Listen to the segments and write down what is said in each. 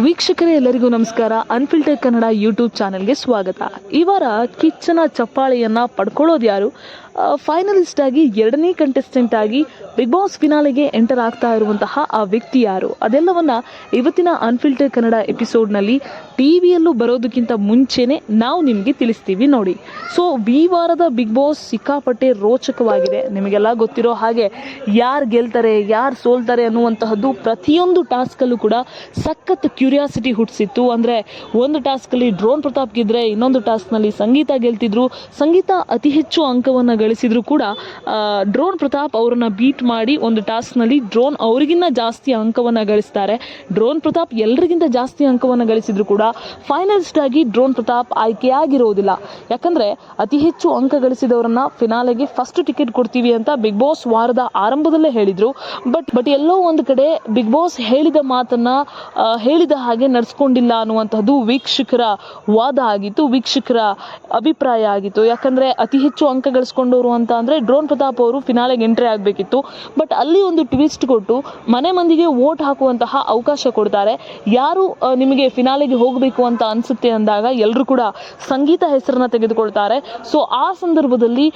ವೀಕ್ಷಕರೇ, ಎಲ್ಲರಿಗೂ ನಮಸ್ಕಾರ. ಅನ್ಫಿಲ್ಟರ್ ಕನ್ನಡ ಯೂಟ್ಯೂಬ್ ಚಾನೆಲ್ಗೆ ಸ್ವಾಗತ. ಈ ವಾರ ಕಿಚ್ಚನ ಚಪ್ಪಾಳೆಯನ್ನ ಪಡ್ಕೊಳ್ಳೋದು ಯಾರು? ಫೈನಲಿಸ್ಟ್ ಆಗಿ, ಎರಡನೇ ಕಂಟೆಸ್ಟೆಂಟ್ ಆಗಿ ಬಿಗ್ ಬಾಸ್ ಫಿನಾಲೆಗೆ ಎಂಟರ್ ಆಗ್ತಾ ಇರುವಂತಹ ಆ ವ್ಯಕ್ತಿ ಯಾರು? ಅದೆಲ್ಲವನ್ನ ಇವತ್ತಿನ ಅನ್ಫಿಲ್ಟರ್ ಕನ್ನಡ ಎಪಿಸೋಡ್ನಲ್ಲಿ ಟಿ ವಿಯಲ್ಲೂ ಬರೋದಕ್ಕಿಂತ ಮುಂಚೆನೆ ನಾವು ನಿಮಗೆ ತಿಳಿಸ್ತೀವಿ ನೋಡಿ. ಸೊ ಈ ವಾರದ ಬಿಗ್ ಬಾಸ್ ಸಿಕ್ಕಾಪಟ್ಟೆ ರೋಚಕವಾಗಿದೆ. ನಿಮಗೆಲ್ಲ ಗೊತ್ತಿರೋ ಹಾಗೆ ಯಾರು ಗೆಲ್ತಾರೆ, ಯಾರು ಸೋಲ್ತಾರೆ ಅನ್ನುವಂತಹದ್ದು ಪ್ರತಿಯೊಂದು ಟಾಸ್ಕಲ್ಲೂ ಕೂಡ ಸಖತ್ ಕ್ಯೂರಿಯಾಸಿಟಿ ಹುಟ್ಟಿಸಿತ್ತು. ಅಂದರೆ ಒಂದು ಟಾಸ್ಕಲ್ಲಿ ಡ್ರೋನ್ ಪ್ರತಾಪ್ ಇದ್ದರೆ ಇನ್ನೊಂದು ಟಾಸ್ಕ್ನಲ್ಲಿ ಸಂಗೀತ ಗೆಲ್ತಿದ್ರು. ಸಂಗೀತ ಅತಿ ಹೆಚ್ಚು ಅಂಕವನ್ನು ಗಳಿಸಿದ್ರು ಕೂಡ ಡ್ರೋನ್ ಪ್ರತಾಪ್ ಅವರನ್ನು ಬೀಟ್ ಮಾಡಿ ಒಂದು ಟಾಸ್ಕ್ನಲ್ಲಿ ಡ್ರೋನ್ ಅವರಿಗಿನ್ನ ಜಾಸ್ತಿ ಅಂಕವನ್ನು ಗಳಿಸ್ತಾರೆ. ಡ್ರೋನ್ ಪ್ರತಾಪ್ ಎಲ್ಲರಿಗಿಂತ ಜಾಸ್ತಿ ಅಂಕವನ್ನು ಗಳಿಸಿದ್ರು ಕೂಡ ಫೈನಲಿಸ್ಟ್ ಆಗಿ ಡ್ರೋನ್ ಪ್ರತಾಪ್ ಆಯ್ಕೆಯಾಗಿರೋದಿಲ್ಲ. ಯಾಕಂದ್ರೆ ಅತಿ ಹೆಚ್ಚು ಅಂಕ ಗಳಿಸಿದವರನ್ನ ಫಿನಾಲೆಗೆ ಫಸ್ಟ್ ಟಿಕೆಟ್ ಕೊಡ್ತೀವಿ ಅಂತ ಬಿಗ್ ಬಾಸ್ ವಾರದ ಆರಂಭದಲ್ಲೇ ಹೇಳಿದ್ರು. ಬಟ್ ಬಟ್ ಎಲ್ಲೋ ಒಂದು ಕಡೆ ಬಿಗ್ ಬಾಸ್ ಹೇಳಿದ ಮಾತನ್ನ ಆ, ಹೇಳಿದ ಹಾಗೆ ನಡೆಸ್ಕೊಂಡಿಲ್ಲ ಅನ್ನುವಂಥದ್ದು ವೀಕ್ಷಕರ ವಾದ ಆಗಿತ್ತು, ವೀಕ್ಷಕರ ಅಭಿಪ್ರಾಯ ಆಗಿತ್ತು. ಯಾಕಂದ್ರೆ ಅತಿ ಹೆಚ್ಚು ಅಂಕ ಗಳಿಸ್ಕೊಂಡವರು ಅಂತ ಅಂದರೆ ಡ್ರೋನ್ ಪ್ರತಾಪ್ ಅವರು ಫಿನಾಲೆಗೆ ಎಂಟ್ರಿ ಆಗಬೇಕಿತ್ತು. ಬಟ್ ಅಲ್ಲಿ ಒಂದು ಟ್ವಿಸ್ಟ್ ಕೊಟ್ಟು ಮನೆ ಮಂದಿಗೆ ವೋಟ್ ಹಾಕುವಂತಹ ಅವಕಾಶ ಕೊಡ್ತಾರೆ. ಯಾರು ನಿಮಗೆ ಫಿನಾಲೆಗೆ ಹೋಗಬೇಕು ಅಂತ ಅನ್ಸುತ್ತೆ ಅಂದಾಗ ಎಲ್ಲರೂ ಕೂಡ ಸಂಗೀತ ಹೆಸರನ್ನ ತೆಗೆದುಕೊಳ್ತಾರೆ. ಸೊ ಆ ಸಂದರ್ಭದಲ್ಲಿ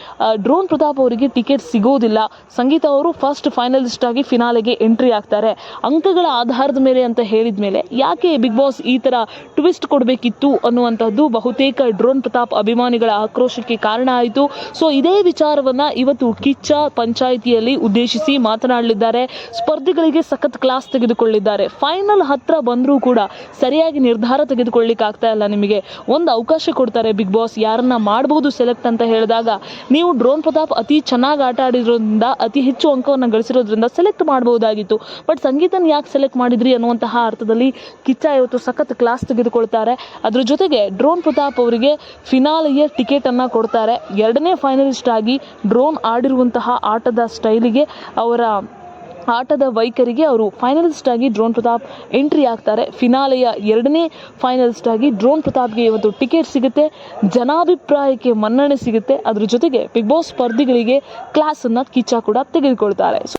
ಡ್ರೋನ್ ಪ್ರತಾಪ್ ಅವರಿಗೆ ಟಿಕೆಟ್ ಸಿಗೋದಿಲ್ಲ. ಸಂಗೀತ ಅವರು ಫಸ್ಟ್ ಫೈನಲಿಸ್ಟ್ ಆಗಿ ಫಿನಾಲೆಗೆ ಎಂಟ್ರಿ ಆಗ್ತಾರೆ. ಅಂಕಗಳ ಆಧಾರದ ಮೇಲೆ ಅಂತ ಹೇಳಿದ ಮೇಲೆ ಯಾಕೆ ಬಿಗ್ ಬಾಸ್ ಈ ತರ ಟ್ವಿಸ್ಟ್ ಕೊಡಬೇಕಿತ್ತು ಅನ್ನುವಂಥದ್ದು ಬಹುತೇಕ ಡ್ರೋನ್ ಪ್ರತಾಪ್ ಅಭಿಮಾನಿಗಳ ಆಕ್ರೋಶಕ್ಕೆ ಕಾರಣ ಆಯಿತು. ಸೊ ಇದೇ ವಿಚಾರವನ್ನ ಇವತ್ತು ಕಿಚ್ಚ ಪಂಚಾಯಿತಿಯಲ್ಲಿ ಉದ್ದೇಶಿಸಿ ಮಾತನಾಡಲಿದ್ದಾರೆ. ಸ್ಪರ್ಧಿಗಳಿಗೆ ಸಖತ್ ಕ್ಲಾಸ್ ತೆಗೆದುಕೊಳ್ಳಿದ್ದಾರೆ ಫೈನಲ್ ಹತ್ರ ಬಂದರೂ ಕೂಡ ಸರಿಯಾಗಿ ನಿರ್ಧಾರ ತೆಗೆದುಕೊಳ್ಳಿಕ್ಕೆ ಆಗ್ತಾ ಇಲ್ಲ ನಿಮಗೆ. ಒಂದು ಅವಕಾಶ ಕೊಡ್ತಾರೆ ಬಿಗ್ ಬಾಸ್. ಯಾರನ್ನ ಮಾಡಬಹುದು ಸೆಲೆಕ್ಟ್ ಅಂತ ಹೇಳಿದಾಗ ನೀವು ಡ್ರೋನ್ ಪ್ರತಾಪ್ ಅತಿ ಚೆನ್ನಾಗಿ ಆಟ ಆಡಿರೋದ್ರಿಂದ, ಅತಿ ಹೆಚ್ಚು ಅಂಕವನ್ನು ಗಳಿಸಿರೋದ್ರಿಂದ ಸೆಲೆಕ್ಟ್ ಮಾಡಬಹುದಾಗಿತ್ತು. ಬಟ್ ಸಂಗೀತನ ಯಾಕೆ ಸೆಲೆಕ್ಟ್ ಮಾಡಿದ್ರಿ ಅನ್ನುವಂತಹ ಅರ್ಥದಲ್ಲಿ ಕಿಚ್ಚ ಇವತ್ತು ಸಖತ್ ಕ್ಲಾಸ್ ತೆಗೆದುಕೊಳ್ತಾರೆ. ಅದ್ರ ಜೊತೆಗೆ ಡ್ರೋನ್ ಪ್ರತಾಪ್ ಅವರಿಗೆ ಫಿನಾಲೆಯ ಟಿಕೆಟ್ ಅನ್ನ ಕೊಡ್ತಾರೆ. ಎರಡನೇ ಫೈನಲಿಸ್ಟ್ ಆಗಿ ಡ್ರೋನ್ ಆಡಿರುವಂತಹ ಆಟದ ಸ್ಟೈಲಿಗೆ ಅವರ ಆಟದ ವೈಖರಿಗೆ ಅವರು ಫೈನಲಿಸ್ಟ್ ಆಗಿ ಡ್ರೋನ್ ಪ್ರತಾಪ್ ಎಂಟ್ರಿ ಆಗ್ತಾರೆ. ಫಿನಾಲೆಯ ಎರಡನೇ ಫೈನಲಿಸ್ಟ್ ಆಗಿ ಡ್ರೋನ್ ಪ್ರತಾಪ್ಗೆ ಇವತ್ತು ಟಿಕೆಟ್ ಸಿಗುತ್ತೆ. ಜನಾಭಿಪ್ರಾಯಕ್ಕೆ ಮನ್ನಣೆ ಸಿಗುತ್ತೆ. ಅದ್ರ ಜೊತೆಗೆ ಬಿಗ್ ಬಾಸ್ ಸ್ಪರ್ಧಿಗಳಿಗೆ ಕ್ಲಾಸನ್ನು ಕಿಚ್ಚ ಕೂಡ ತೆಗೆದುಕೊಳ್ತಾರೆ.